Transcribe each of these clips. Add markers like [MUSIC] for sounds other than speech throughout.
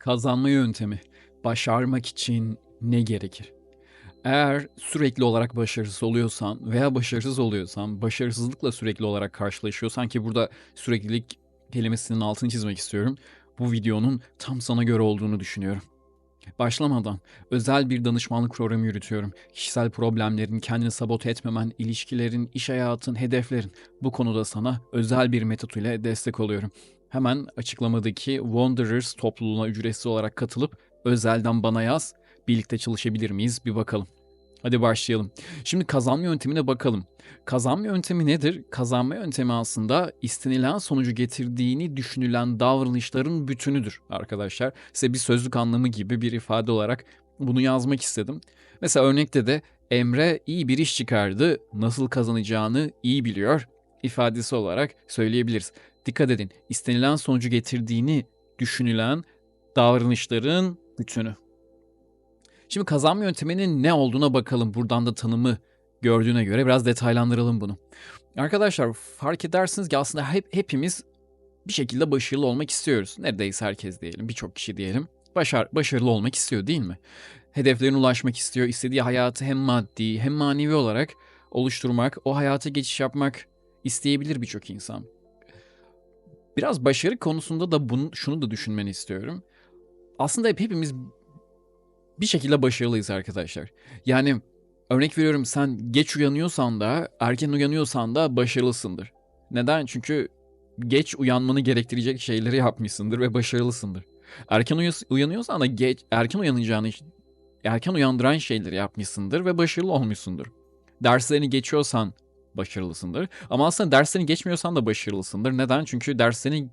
Kazanma yöntemi. Başarmak için ne gerekir? Eğer sürekli olarak başarısız oluyorsan veya başarısız oluyorsan, başarısızlıkla sürekli olarak karşılaşıyorsan ki burada süreklilik kelimesinin altını çizmek istiyorum. Bu videonun tam sana göre olduğunu düşünüyorum. Başlamadan özel bir danışmanlık programı yürütüyorum. Kişisel problemlerin, kendini sabote etmemen, ilişkilerin, iş hayatın, hedeflerin bu konuda sana özel bir metot ile destek oluyorum. Hemen açıklamadaki Wanderers topluluğuna ücretsiz olarak katılıp özelden bana yaz. Birlikte çalışabilir miyiz bir bakalım. Hadi başlayalım. Şimdi kazanma yöntemine bakalım. Kazanma yöntemi nedir? Kazanma yöntemi aslında istenilen sonucu getirdiğini düşünülen davranışların bütünüdür arkadaşlar. Size bir sözlük anlamı gibi bir ifade olarak bunu yazmak istedim. Mesela örnekte de Emre iyi bir iş çıkardı, nasıl kazanacağını iyi biliyor ifadesi olarak söyleyebiliriz. Dikkat edin, istenilen sonucu getirdiğini düşünülen davranışların bütünü. Şimdi kazanma yönteminin ne olduğuna bakalım. Buradan da tanımı gördüğüne göre biraz detaylandıralım bunu. Arkadaşlar fark edersiniz ki aslında hep hepimiz bir şekilde başarılı olmak istiyoruz. Neredeyse herkes diyelim, birçok kişi diyelim. Başar, başarılı olmak istiyor değil mi? Hedeflerine ulaşmak istiyor, istediği hayatı hem maddi hem manevi olarak oluşturmak, o hayata geçiş yapmak isteyebilir birçok insan. Biraz başarı konusunda da bunu, şunu da düşünmeni istiyorum. Aslında hep hepimiz bir şekilde başarılıyız arkadaşlar. Yani örnek veriyorum sen geç uyanıyorsan da erken uyanıyorsan da başarılısındır. Neden? Çünkü geç uyanmanı gerektirecek şeyleri yapmışsındır ve başarılısındır. Erken uyanıyorsan da geç erken uyanacağını erken uyandıran şeyleri yapmışsındır ve başarılı olmuşsundur. Derslerini geçiyorsan başarılısındır. Ama aslında derslerini geçmiyorsan da başarılısındır. Neden? Çünkü derslerini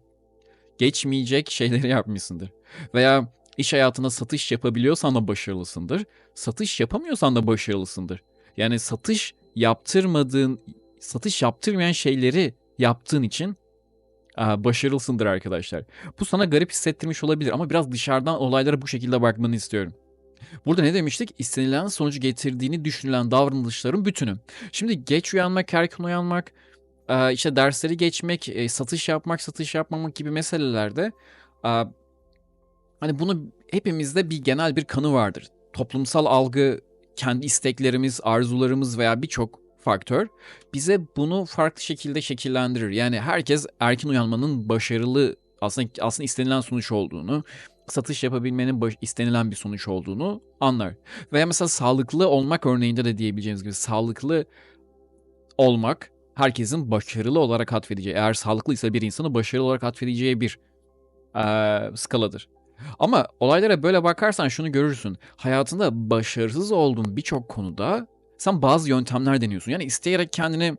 geçmeyecek şeyleri yapmışsındır. Veya İş hayatında satış yapabiliyorsan da başarılısındır. Satış yapamıyorsan da başarılısındır. Yani satış yaptırmadığın, satış yaptırmayan şeyleri yaptığın için başarılısındır arkadaşlar. Bu sana garip hissettirmiş olabilir ama biraz dışarıdan olaylara bu şekilde bakmanı istiyorum. Burada ne demiştik? İstenilen sonucu getirdiğini düşünülen davranışların bütünü. Şimdi geç uyanmak, erken uyanmak, işte dersleri geçmek, e, satış yapmak, satış yapmamak gibi meselelerde Hani bunu hepimizde bir genel bir kanı vardır. Toplumsal algı, kendi isteklerimiz, arzularımız veya birçok faktör bize bunu farklı şekilde şekillendirir. Yani herkes erken uyanmanın başarılı aslında aslında istenilen sonuç olduğunu, satış yapabilmenin baş, istenilen bir sonuç olduğunu anlar. Veya mesela sağlıklı olmak örneğinde de diyebileceğiniz gibi sağlıklı olmak herkesin başarılı olarak atfedeceği, eğer sağlıklıysa bir insanı başarılı olarak atfedeceği bir e, skaladır. Ama olaylara böyle bakarsan şunu görürsün. Hayatında başarısız olduğun birçok konuda sen bazı yöntemler deniyorsun. Yani isteyerek kendini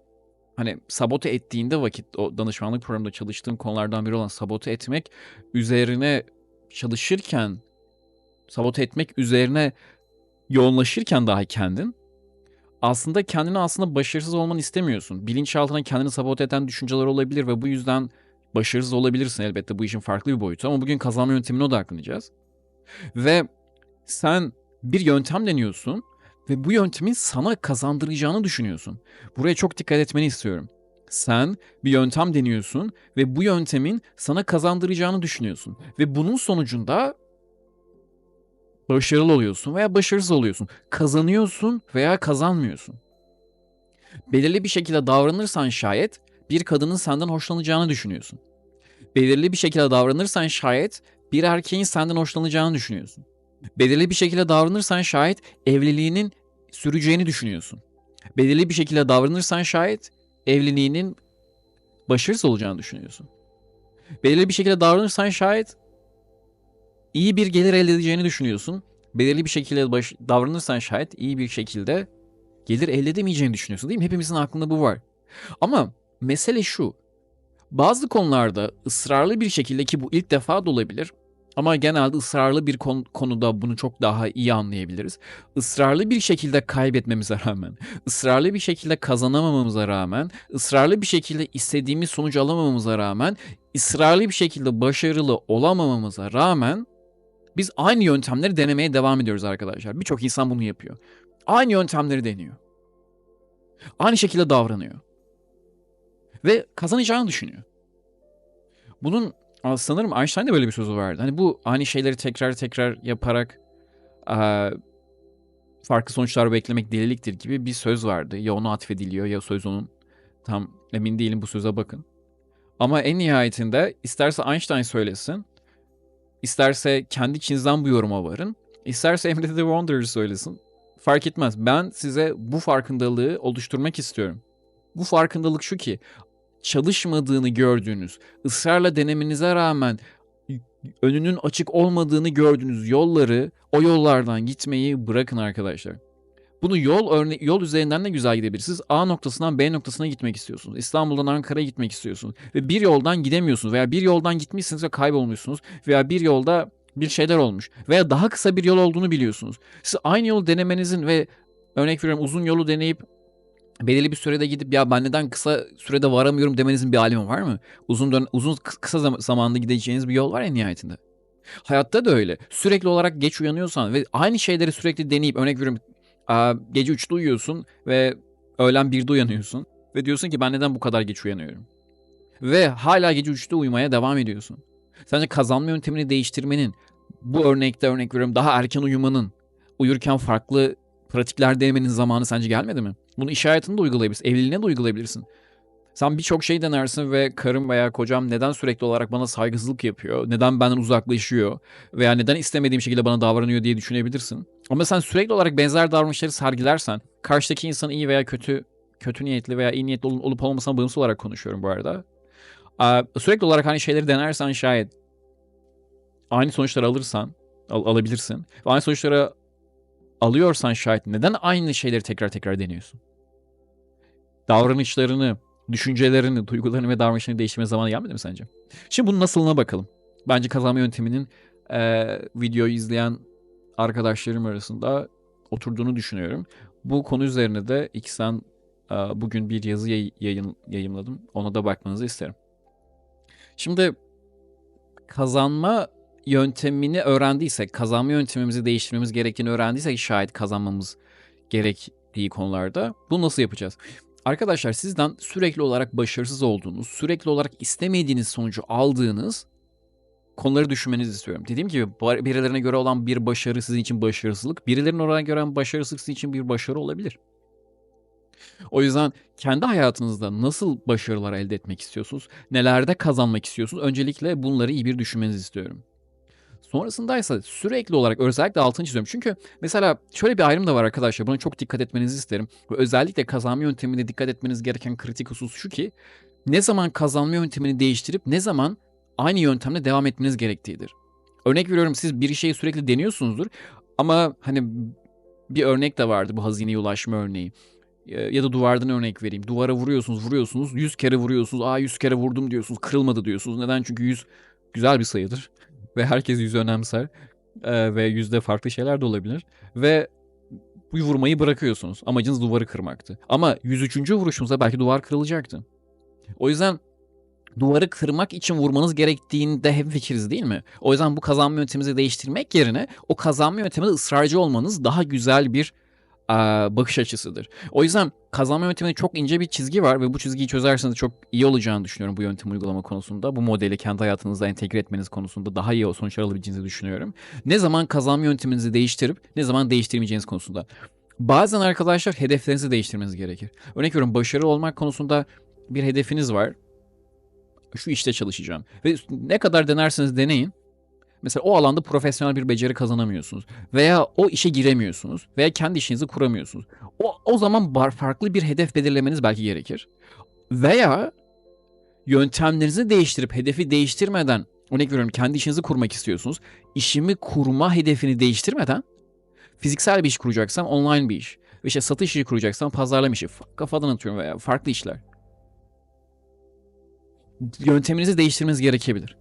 hani sabote ettiğinde vakit o danışmanlık programında çalıştığım konulardan biri olan sabote etmek üzerine çalışırken sabote etmek üzerine yoğunlaşırken daha kendin aslında kendini aslında başarısız olmanı istemiyorsun. Bilinçaltına kendini sabote eden düşünceler olabilir ve bu yüzden Başarısız olabilirsin elbette bu işin farklı bir boyutu ama bugün kazanma yöntemine odaklanacağız. Ve sen bir yöntem deniyorsun ve bu yöntemin sana kazandıracağını düşünüyorsun. Buraya çok dikkat etmeni istiyorum. Sen bir yöntem deniyorsun ve bu yöntemin sana kazandıracağını düşünüyorsun. Ve bunun sonucunda başarılı oluyorsun veya başarısız oluyorsun. Kazanıyorsun veya kazanmıyorsun. Belirli bir şekilde davranırsan şayet bir kadının senden hoşlanacağını düşünüyorsun. Belirli bir şekilde davranırsan şayet bir erkeğin senden hoşlanacağını düşünüyorsun. Belirli bir şekilde davranırsan şayet evliliğinin süreceğini düşünüyorsun. Belirli bir şekilde davranırsan şayet evliliğinin başarısız olacağını düşünüyorsun. Belirli bir şekilde davranırsan şayet iyi bir gelir elde edeceğini düşünüyorsun. Belirli bir şekilde baş, davranırsan şayet iyi bir şekilde gelir elde edemeyeceğini düşünüyorsun değil mi? Hepimizin aklında bu var. Ama Mesele şu. Bazı konularda ısrarlı bir şekilde ki bu ilk defa da olabilir ama genelde ısrarlı bir konu, konuda bunu çok daha iyi anlayabiliriz. Israrlı bir şekilde kaybetmemize rağmen, ısrarlı bir şekilde kazanamamamıza rağmen, ısrarlı bir şekilde istediğimiz sonucu alamamamıza rağmen, ısrarlı bir şekilde başarılı olamamamıza rağmen biz aynı yöntemleri denemeye devam ediyoruz arkadaşlar. Birçok insan bunu yapıyor. Aynı yöntemleri deniyor. Aynı şekilde davranıyor ve kazanacağını düşünüyor. Bunun Aaa, sanırım Einstein de böyle bir sözü vardı. Hani bu aynı şeyleri tekrar tekrar yaparak, aaa, farklı sonuçlar beklemek deliliktir gibi bir söz vardı. Ya ona atfediliyor ya söz onun. Tam emin değilim bu söze bakın. Ama en nihayetinde isterse Einstein söylesin, isterse kendi içinizden bu yoruma varın, isterse Emre the Wanderer söylesin. Fark etmez. Ben size bu farkındalığı oluşturmak istiyorum. Bu farkındalık şu ki çalışmadığını gördüğünüz, ısrarla denemenize rağmen önünün açık olmadığını gördüğünüz yolları, o yollardan gitmeyi bırakın arkadaşlar. Bunu yol örne yol üzerinden de güzel gidebilirsiniz. A noktasından B noktasına gitmek istiyorsunuz. İstanbul'dan Ankara'ya gitmek istiyorsunuz ve bir yoldan gidemiyorsunuz veya bir yoldan gitmişsiniz ve kaybolmuşsunuz veya bir yolda bir şeyler olmuş veya daha kısa bir yol olduğunu biliyorsunuz. Siz aynı yolu denemenizin ve örnek veriyorum uzun yolu deneyip belirli bir sürede gidip ya ben neden kısa sürede varamıyorum demenizin bir alemi var mı? Uzun dön uzun kısa zam- zamanda gideceğiniz bir yol var ya nihayetinde. Hayatta da öyle. Sürekli olarak geç uyanıyorsan ve aynı şeyleri sürekli deneyip örnek veriyorum gece 3'te uyuyorsun ve öğlen 1'de uyanıyorsun ve diyorsun ki ben neden bu kadar geç uyanıyorum? Ve hala gece 3'te uyumaya devam ediyorsun. Sence kazanma yöntemini değiştirmenin bu örnekte örnek veriyorum daha erken uyumanın uyurken farklı pratikler denemenin zamanı sence gelmedi mi? Bunu iş hayatında da uygulayabilirsin. Evliliğine de uygulayabilirsin. Sen birçok şey denersin ve karım veya kocam neden sürekli olarak bana saygısızlık yapıyor? Neden benden uzaklaşıyor? Veya neden istemediğim şekilde bana davranıyor diye düşünebilirsin. Ama sen sürekli olarak benzer davranışları sergilersen, karşıdaki insan iyi veya kötü, kötü niyetli veya iyi niyetli olup, olmasına bağımsız olarak konuşuyorum bu arada. Sürekli olarak aynı şeyleri denersen şayet aynı sonuçları alırsan, al- alabilirsin. Ve aynı sonuçları alıyorsan şayet neden aynı şeyleri tekrar tekrar deniyorsun? Davranışlarını, düşüncelerini, duygularını ve davranışlarını değiştirme zamanı gelmedi mi sence? Şimdi bunun nasılına bakalım. Bence kazanma yönteminin eee videoyu izleyen arkadaşlarım arasında oturduğunu düşünüyorum. Bu konu üzerine de X'ten eee, bugün bir yazı yay- yayın, yayımladım. Ona da bakmanızı isterim. Şimdi kazanma yöntemini öğrendiysek, kazanma yöntemimizi değiştirmemiz gerektiğini öğrendiysek şayet kazanmamız gerektiği konularda bunu nasıl yapacağız? Arkadaşlar sizden sürekli olarak başarısız olduğunuz, sürekli olarak istemediğiniz sonucu aldığınız konuları düşünmenizi istiyorum. Dediğim gibi birilerine göre olan bir başarı sizin için başarısızlık, birilerine oraya göre başarısızlık sizin için bir başarı olabilir. O yüzden kendi hayatınızda nasıl başarılar elde etmek istiyorsunuz, nelerde kazanmak istiyorsunuz, öncelikle bunları iyi bir düşünmenizi istiyorum. Sonrasındaysa sürekli olarak özellikle altını çiziyorum. Çünkü mesela şöyle bir ayrım da var arkadaşlar. Buna çok dikkat etmenizi isterim. Ve özellikle kazanma yönteminde dikkat etmeniz gereken kritik husus şu ki ne zaman kazanma yöntemini değiştirip ne zaman aynı yöntemle devam etmeniz gerektiğidir. Örnek veriyorum siz bir şeyi sürekli deniyorsunuzdur ama hani bir örnek de vardı bu hazineye ulaşma örneği. Ya da duvardan örnek vereyim. Duvara vuruyorsunuz, vuruyorsunuz. 100 kere vuruyorsunuz. Aa 100 kere vurdum diyorsunuz. Kırılmadı diyorsunuz. Neden? Çünkü 100 güzel bir sayıdır. Ve herkes 100'ü önemser. Ee, ve yüzde farklı şeyler de olabilir. Ve bu vurmayı bırakıyorsunuz. Amacınız duvarı kırmaktı. Ama 103. vuruşunuzda belki duvar kırılacaktı. O yüzden duvarı kırmak için vurmanız gerektiğinde hemfikiriz değil mi? O yüzden bu kazanma yönteminizi değiştirmek yerine o kazanma yönteminde ısrarcı olmanız daha güzel bir bakış açısıdır. O yüzden kazanma yönteminde çok ince bir çizgi var ve bu çizgiyi çözerseniz çok iyi olacağını düşünüyorum bu yöntem uygulama konusunda. Bu modeli kendi hayatınızda entegre etmeniz konusunda daha iyi sonuçlar alabileceğinizi düşünüyorum. Ne zaman kazanma yönteminizi değiştirip ne zaman değiştirmeyeceğiniz konusunda. Bazen arkadaşlar hedeflerinizi değiştirmeniz gerekir. Örnek veriyorum başarılı olmak konusunda bir hedefiniz var. Şu işte çalışacağım. Ve ne kadar denerseniz deneyin. Mesela o alanda profesyonel bir beceri kazanamıyorsunuz. Veya o işe giremiyorsunuz. Veya kendi işinizi kuramıyorsunuz. O, o zaman bar, farklı bir hedef belirlemeniz belki gerekir. Veya yöntemlerinizi değiştirip hedefi değiştirmeden örnek veriyorum kendi işinizi kurmak istiyorsunuz. İşimi kurma hedefini değiştirmeden fiziksel bir iş kuracaksam online bir iş. İşte satış işi kuracaksam pazarlama işi. Fa- Kafadan atıyorum veya farklı işler. Yönteminizi değiştirmeniz gerekebilir.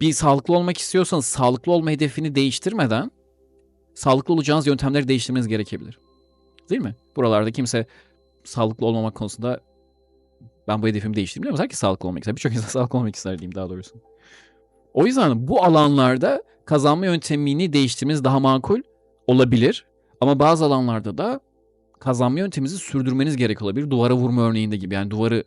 Bir sağlıklı olmak istiyorsanız sağlıklı olma hedefini değiştirmeden sağlıklı olacağınız yöntemleri değiştirmeniz gerekebilir. Değil mi? Buralarda kimse sağlıklı olmamak konusunda ben bu hedefimi değiştireyim demiyor. Herkes sağlıklı olmak ister. Birçok insan [LAUGHS] sağlıklı olmak ister diyeyim daha doğrusu. O yüzden bu alanlarda kazanma yöntemini değiştirmeniz daha makul olabilir. Ama bazı alanlarda da kazanma yönteminizi sürdürmeniz gerek olabilir. Duvara vurma örneğinde gibi. Yani duvarı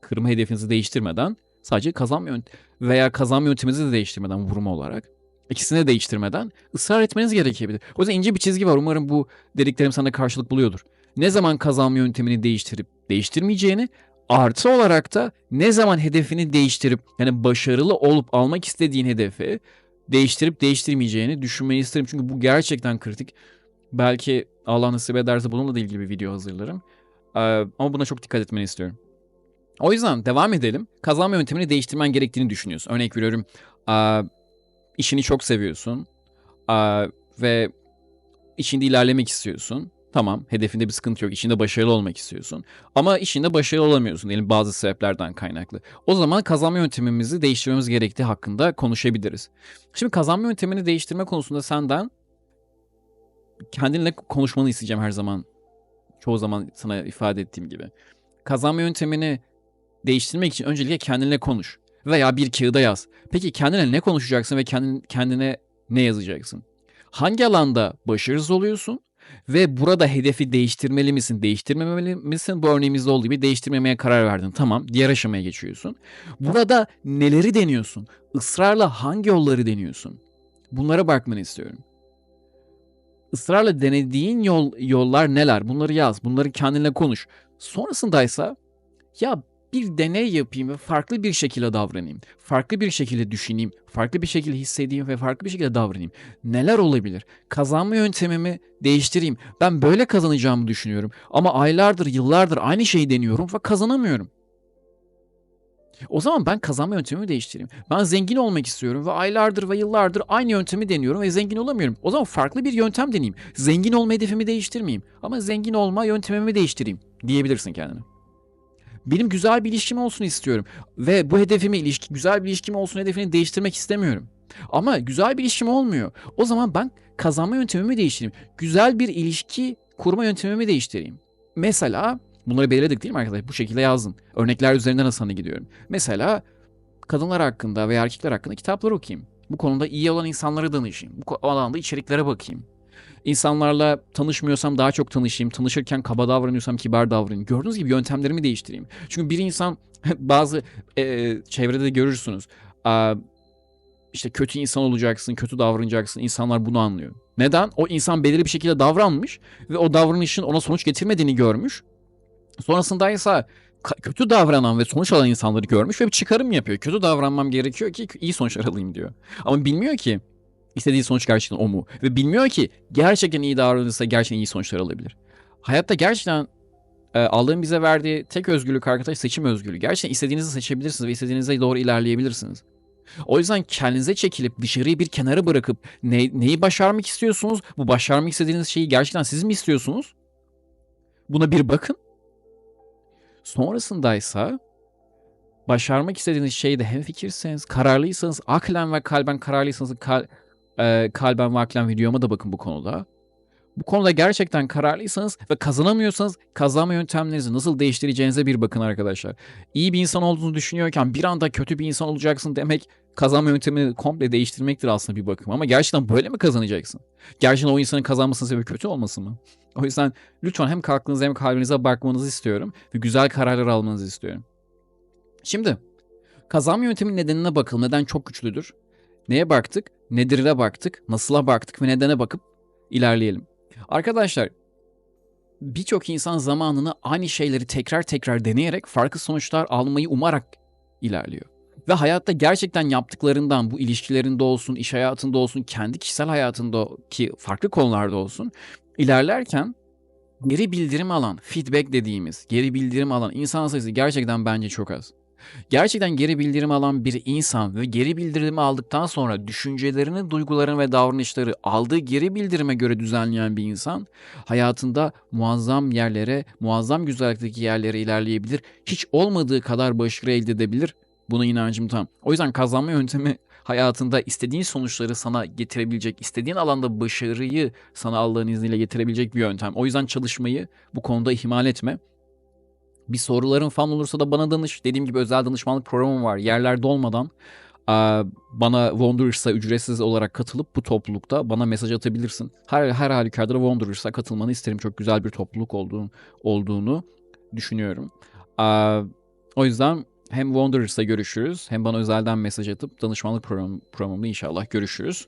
kırma hedefinizi değiştirmeden Sadece kazanma yönt veya kazanma yönteminizi de değiştirmeden vurma olarak ikisini de değiştirmeden ısrar etmeniz gerekebilir. O yüzden ince bir çizgi var. Umarım bu dediklerim sana karşılık buluyordur. Ne zaman kazanma yöntemini değiştirip değiştirmeyeceğini artı olarak da ne zaman hedefini değiştirip yani başarılı olup almak istediğin hedefi değiştirip değiştirmeyeceğini düşünmeni isterim. Çünkü bu gerçekten kritik. Belki Allah nasip ederse bununla da ilgili bir video hazırlarım. Ee, ama buna çok dikkat etmeni istiyorum. O yüzden devam edelim. Kazanma yöntemini değiştirmen gerektiğini düşünüyorsun. Örnek veriyorum. İşini çok seviyorsun. Ve işinde ilerlemek istiyorsun. Tamam, hedefinde bir sıkıntı yok. İşinde başarılı olmak istiyorsun. Ama işinde başarılı olamıyorsun diyelim bazı sebeplerden kaynaklı. O zaman kazanma yöntemimizi değiştirmemiz gerektiği hakkında konuşabiliriz. Şimdi kazanma yöntemini değiştirme konusunda senden kendinle konuşmanı isteyeceğim her zaman. Çoğu zaman sana ifade ettiğim gibi. Kazanma yöntemini değiştirmek için öncelikle kendinle konuş. Veya bir kağıda yaz. Peki kendine ne konuşacaksın ve kendin, kendine ne yazacaksın? Hangi alanda başarısız oluyorsun? Ve burada hedefi değiştirmeli misin, değiştirmemeli misin? Bu örneğimizde olduğu gibi değiştirmemeye karar verdin. Tamam, diğer aşamaya geçiyorsun. Burada neleri deniyorsun? Israrla hangi yolları deniyorsun? Bunlara bakmanı istiyorum. Israrla denediğin yol yollar neler? Bunları yaz, bunları kendinle konuş. Sonrasındaysa ya bir deney yapayım ve farklı bir şekilde davranayım. Farklı bir şekilde düşüneyim, farklı bir şekilde hissedeyim ve farklı bir şekilde davranayım. Neler olabilir? Kazanma yöntemimi değiştireyim. Ben böyle kazanacağımı düşünüyorum ama aylardır, yıllardır aynı şeyi deniyorum ve kazanamıyorum. O zaman ben kazanma yöntemimi değiştireyim. Ben zengin olmak istiyorum ve aylardır ve yıllardır aynı yöntemi deniyorum ve zengin olamıyorum. O zaman farklı bir yöntem deneyeyim. Zengin olma hedefimi değiştirmeyeyim ama zengin olma yöntemimi değiştireyim diyebilirsin kendine. Benim güzel bir ilişkim olsun istiyorum. Ve bu hedefimi ilişki, güzel bir ilişkim olsun hedefini değiştirmek istemiyorum. Ama güzel bir ilişkim olmuyor. O zaman ben kazanma yöntemimi değiştireyim. Güzel bir ilişki kurma yöntemimi değiştireyim. Mesela bunları belirledik değil mi arkadaşlar? Bu şekilde yazdım. Örnekler üzerinden sana gidiyorum. Mesela kadınlar hakkında veya erkekler hakkında kitaplar okuyayım. Bu konuda iyi olan insanlara danışayım. Bu alanda içeriklere bakayım. İnsanlarla tanışmıyorsam daha çok tanışayım. Tanışırken kaba davranıyorsam kibar davranayım. Gördüğünüz gibi yöntemlerimi değiştireyim. Çünkü bir insan [LAUGHS] bazı e, çevrede de görürsünüz. E, işte kötü insan olacaksın, kötü davranacaksın. İnsanlar bunu anlıyor. Neden? O insan belirli bir şekilde davranmış ve o davranışın ona sonuç getirmediğini görmüş. Sonrasında ise kötü davranan ve sonuç alan insanları görmüş ve bir çıkarım yapıyor. Kötü davranmam gerekiyor ki iyi sonuçlar alayım diyor. Ama bilmiyor ki istediği sonuç gerçekten o mu? Ve bilmiyor ki gerçekten iyi davranırsa gerçekten iyi sonuçlar alabilir. Hayatta gerçekten e, Allah'ın bize verdiği tek özgürlük arkadaş seçim özgürlüğü. Gerçekten istediğinizi seçebilirsiniz ve istediğinize doğru ilerleyebilirsiniz. O yüzden kendinize çekilip dışarıyı bir kenara bırakıp ne, neyi başarmak istiyorsunuz? Bu başarmak istediğiniz şeyi gerçekten siz mi istiyorsunuz? Buna bir bakın. Sonrasındaysa başarmak istediğiniz şeyde hem fikirseniz, kararlıysanız, aklen ve kalben kararlıysanız, kal, e, kalben ve aklen videoma da bakın bu konuda. Bu konuda gerçekten kararlıysanız ve kazanamıyorsanız kazanma yöntemlerinizi nasıl değiştireceğinize bir bakın arkadaşlar. İyi bir insan olduğunu düşünüyorken bir anda kötü bir insan olacaksın demek kazanma yöntemini komple değiştirmektir aslında bir bakım. Ama gerçekten böyle mi kazanacaksın? Gerçekten o insanın kazanmasının sebebi kötü olması mı? O yüzden lütfen hem kalkınıza hem kalbinize bakmanızı istiyorum ve güzel kararlar almanızı istiyorum. Şimdi kazanma yönteminin nedenine bakalım. Neden çok güçlüdür? Neye baktık? Nedir'e baktık, nasıla baktık ve nedene bakıp ilerleyelim. Arkadaşlar birçok insan zamanını aynı şeyleri tekrar tekrar deneyerek farklı sonuçlar almayı umarak ilerliyor. Ve hayatta gerçekten yaptıklarından bu ilişkilerinde olsun, iş hayatında olsun, kendi kişisel hayatındaki farklı konularda olsun ilerlerken geri bildirim alan, feedback dediğimiz geri bildirim alan insan sayısı gerçekten bence çok az. Gerçekten geri bildirim alan bir insan ve geri bildirimi aldıktan sonra düşüncelerini, duygularını ve davranışları aldığı geri bildirime göre düzenleyen bir insan hayatında muazzam yerlere, muazzam güzellikteki yerlere ilerleyebilir. Hiç olmadığı kadar başarı elde edebilir. Buna inancım tam. O yüzden kazanma yöntemi hayatında istediğin sonuçları sana getirebilecek, istediğin alanda başarıyı sana Allah'ın izniyle getirebilecek bir yöntem. O yüzden çalışmayı bu konuda ihmal etme. Bir soruların falan olursa da bana danış. Dediğim gibi özel danışmanlık programım var. Yerler dolmadan bana Wanderers'a ücretsiz olarak katılıp bu toplulukta bana mesaj atabilirsin. Her her halükarda Wanderers'a katılmanı isterim. Çok güzel bir topluluk olduğunu, olduğunu düşünüyorum. O yüzden Hem Wanderers'la görüşürüz hem bana özelden mesaj atıp danışmanlık program, programımda inşallah görüşürüz.